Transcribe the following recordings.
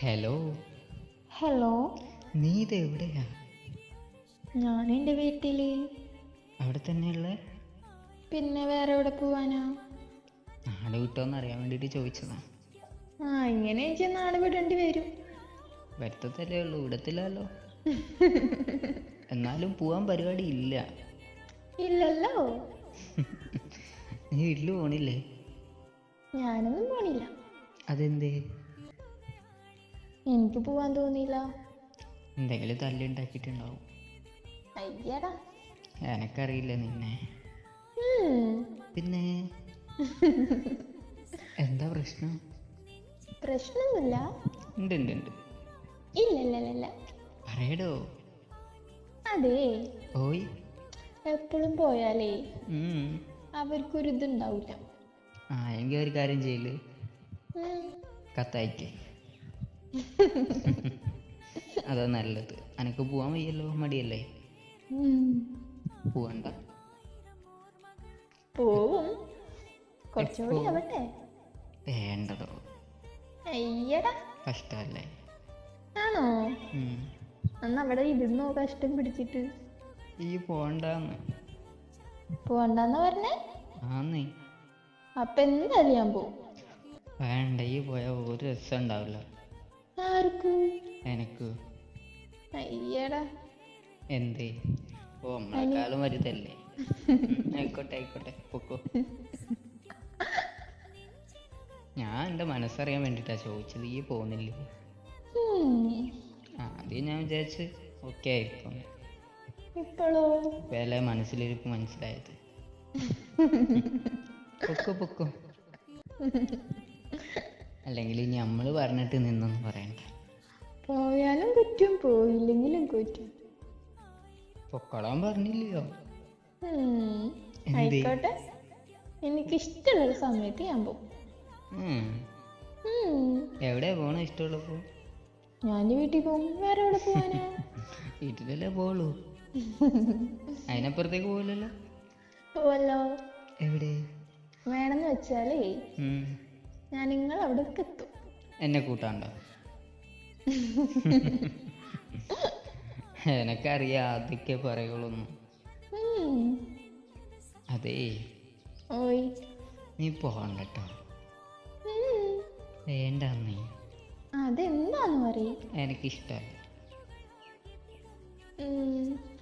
Hello hello നീ ഇത് എവിടെയാ ഞാൻ എന്റെ വീട്ടിൽ. അവിടെ തന്നെയുള്ള പിന്നെ വേറെ എവിടെ പോവാനാ? നാട് വിട്ടോന്ന് അറിയാൻ വേണ്ടിയിട്ട് ചോദിച്ചതാ. ആ ഇങ്ങനെ എനിക്ക് നാളെ വിടേണ്ടി വരും. വരുത്തത്തല്ലേ ഉള്ളൂ ഇവിടത്തില്ലല്ലോ എന്നാലും പോവാൻ പരിപാടി ഇല്ല. ഇല്ലല്ലോ. നീ വീട്ടിൽ പോണില്ലേ? ഞാനൊന്നും പോണില്ല. അതെന്തേ? എനിക്ക് പോവാൻ തോന്നിയില്ല. എന്തെങ്കിലും തല്ലുണ്ടാക്കിയിട്ടുണ്ടാവും അയ്യടാ. എനക്കറിയില്ല നിന്നെ. പിന്നെ? എന്താ പ്രശ്നം? പ്രശ്നമൊന്നുമില്ല ഉണ്ട് ഉണ്ട് ഉണ്ട്. ഇല്ല ഇല്ല ഇല്ല ഇല്ല പറയടോ. അതെ. ഓയ്. എപ്പോഴും പോയാലേ. അവർക്കൊരു ഇതുണ്ടാവില്ല ആ എങ്കിൽ ഒരു കാര്യം ചെയ്യൽ. കത്തയക്കേ. അതാ നല്ലത്. അനക്ക് പോവാൻ വയ്യല്ലോ മടിയല്ലേ. പോവണ്ട. പോവും. കുറച്ചുകൂടി? ആവട്ടെ. വേണ്ടതോ? അയ്യടാ. കഷ്ടല്ലേ? ആണോ? അന്ന് അവിടെ ഇരുന്നോ കഷ്ടം പിടിച്ചിട്ട്? ഈ പോണ്ടാന്ന് പോണ്ടാന്ന് പറഞ്ഞേ? ആന്നേ. അപ്പൊ എന്തായാലും ഞാൻ പോവും. വേണ്ട ഈ പോയാ ഒരു രസം ഉണ്ടാവില്ല. ആർക്ക്? എനക്ക്. അയ്യടാ. എന്തേ? ഓ നമ്മളെക്കാളും വലുതല്ലേ? ആയിക്കോട്ടെ ആയിക്കോട്ടെ പൊക്കോ. ഞാൻ എന്റെ മനസ്സറിയാൻ വേണ്ടിട്ടാ ചോദിച്ചത് ഈ പോകുന്നില്ലേ. ആദ്യം ഞാൻ വിചാരിച്ച് ഓക്കെ ആയിരിക്കും. ഇപ്പോഴോ? വേല മനസ്സിലിരിക്കും മനസ്സിലായത്. പൊക്കോ പൊക്കോ. അല്ലെങ്കിൽ നമ്മൾ പറഞ്ഞിട്ട് നിന്നൊന്നും പറയണ്ട. പോയാലും കുറ്റും പോയില്ലെങ്കിലും കുറ്റും. പൊക്കോളാൻ പറഞ്ഞില്ലയോ? ആയിക്കോട്ടെ. എനിക്ക് ഇഷ്ടമുള്ള സമയത്ത് ഞാൻ പോകും എവിടെ പോണ ഇഷ്ടമുള്ളപ്പോ? ഞാൻ വീട്ടിൽ പോകും വേറെ എവിടെ പോവാനാ? വീട്ടിലല്ലേ പോളൂ അതിനപ്പുറത്തേക്ക് പോകില്ലല്ലോ പോവല്ലോ. എവിടെ? വേണമെന്ന് വെച്ചാലേ. ഞാൻ നിങ്ങൾ അവിടെ എത്തും. എന്നെ കൂട്ടാണ്ടോ? എനക്കറിയാം അതൊക്കെ പറയുള്ളൊന്നും അതേ. ഓയ്. നീ പോകണ്ട കേട്ടോ ഉം. വേണ്ട നീ. അതെന്താന്ന് പറയും? എനിക്കിഷ്ടമല്ല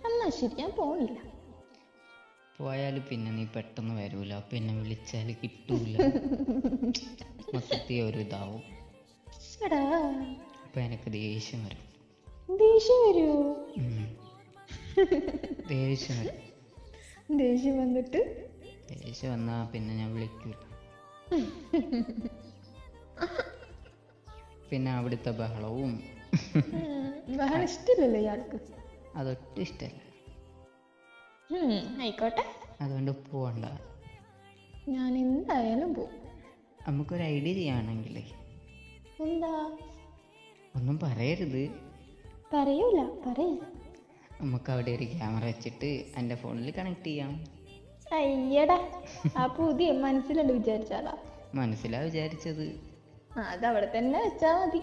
എന്നാ ശരി ഞാൻ പോണില്ല. പോയാൽ പിന്നെ നീ പെട്ടെന്ന് വരൂല. പിന്നെ വിളിച്ചാൽ കിട്ടൂല. മൊത്തത്തിൽ ഒരു ഇതാവും. അപ്പൊ എനിക്ക് ദേഷ്യം വരും. ദേഷ്യം വരുമോ. ദേഷ്യം വരും. ദേഷ്യം വന്നിട്ട്? ദേഷ്യം വന്നാ പിന്നെ ഞാൻ വിളിക്കൂല. പിന്നെ അവിടുത്തെ ബഹളവും. ബഹളം ഇഷ്ടമില്ലല്ലോ ഇയാൾക്ക്. അതൊട്ടും ഇഷ്ടമല്ല ഉം, ആയിക്കോട്ടെ. അതുകൊണ്ട് പോവണ്ട ഞാൻ എന്തായാലും പോകും നമുക്കൊരു ഐഡിയ ചെയ്യുകയാണെങ്കിലേ എന്താ? ഒന്നും പറയരുത്. പറയൂല പറയ. നമുക്ക് അവിടെ ഒരു ക്യാമറ വെച്ചിട്ട് എന്റെ ഫോണിൽ കണക്ട് ചെയ്യാം. അയ്യടാ ആ പുതിയ മനസ്സിലുണ്ട് വിചാരിച്ചാലാ. മനസ്സിലാ വിചാരിച്ചത്. ആ, അത് അവിടെ തന്നെ വെച്ചാ മതി.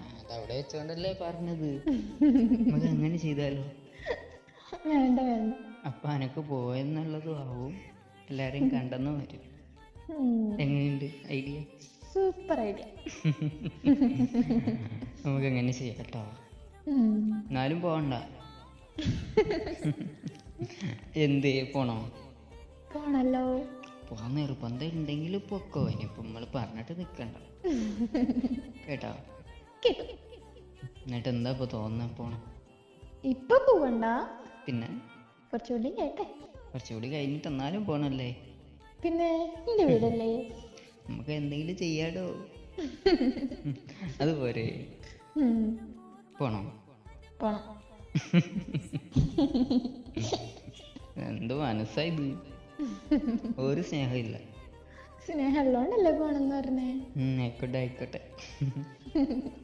അതവിടെ വെച്ചോണ്ടല്ലേ പറഞ്ഞത്. നമുക്ക് അങ്ങനെ ചെയ്താലോ. വേണ്ട വേണ്ട. അപ്പൊ അനക്ക് പോയെന്നുള്ളതും ആവും എല്ലാരെയും കണ്ടെന്ന് വരും. എങ്ങനെയുണ്ട്? ഐഡിയ? Super idea. നമുക്ക് അങ്ങനെ ചെയ്യാം കേട്ടോ. എന്നാലും പോകണ്ട എന്ത് പോണോ? പോണല്ലോ. പോകാൻ നിർബന്ധം ഉണ്ടെങ്കിൽ പൊക്കോ. ഇനിയിപ്പോ നമ്മൾ പറഞ്ഞിട്ട് നിക്കണ്ട. കേട്ടോ? എന്നിട്ട് എന്താ ഇപ്പൊ തോന്നുന്നത് പോണം? ഇപ്പൊ പോവണ്ട. പിന്നെ? കുറച്ചുകൂടി കേട്ടെ. കുറച്ചുകൂടി കഴിഞ്ഞിട്ട് എന്നാലും പോണല്ലേ? പിന്നെ എന്റെ വീടല്ലേ? നമുക്ക് എന്തെങ്കിലും ചെയ്യാടോ അതുപോരെ ഉം, പോണോ? പോണം. എന്ത് മനസ്സായത് ഒരു സ്നേഹമില്ല. സ്നേഹമുള്ളോണ്ടല്ലേ പോണെന്ന് പറഞ്ഞേ? ആയിക്കോട്ടെ ആയിക്കോട്ടെ.